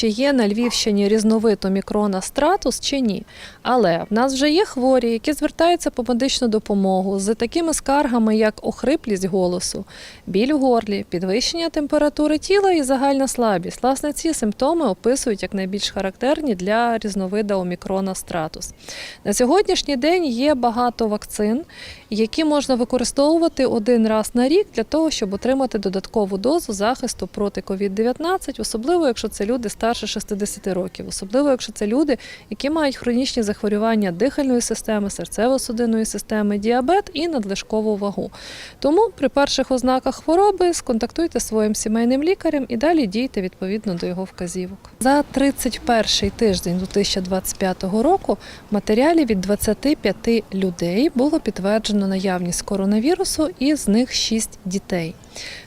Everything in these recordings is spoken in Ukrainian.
Чи є на Львівщині різновид омікрона стратус чи ні? Але в нас вже є хворі, які звертаються по медичну допомогу з такими скаргами, як охриплість голосу, біль у горлі, підвищення температури тіла і загальна слабість. Власне, ці симптоми описують як найбільш характерні для різновида омікрона стратус. На сьогоднішній день є багато вакцин, які можна використовувати один раз на рік для того, щоб отримати додаткову дозу захисту проти COVID-19, особливо якщо це люди старше 60 років, особливо якщо це люди, які мають хронічні захворювання дихальної системи, серцево-судинної системи, діабет і надлишкову вагу. Тому при перших ознаках хвороби сконтактуйте зі своїм сімейним лікарем і далі дійте відповідно до його вказівок. За 31 тиждень 2025 року в матеріалі від 25 людей було підтверджено наявність коронавірусу, і з них 6 дітей.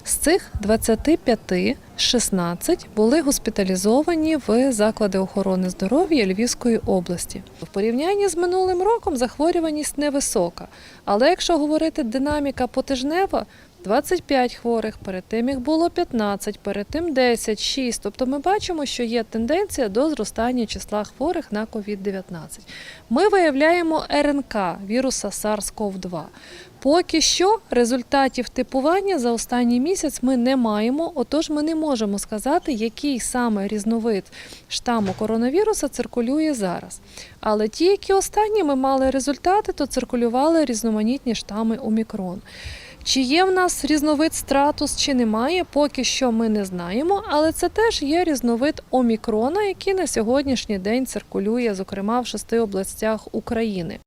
З цих 25 16 були госпіталізовані в заклади охорони здоров'я Львівської області. В порівнянні з минулим роком захворюваність невисока. Але якщо говорити динаміка потижнева, 25 хворих, перед тим їх було 15, перед тим 10, 6. Тобто ми бачимо, що є тенденція до зростання числа хворих на COVID-19. Ми виявляємо РНК віруса SARS-CoV-2. Поки що результатів типування за останній місяць ми не маємо, отож ми не можемо сказати, який саме різновид штаму коронавіруса циркулює зараз. Але ті, які останні ми мали результати, то циркулювали різноманітні штами Омікрон. Чи є в нас різновид стратус, чи немає, поки що ми не знаємо, але це теж є різновид омікрона, який на сьогоднішній день циркулює, зокрема в шести областях України.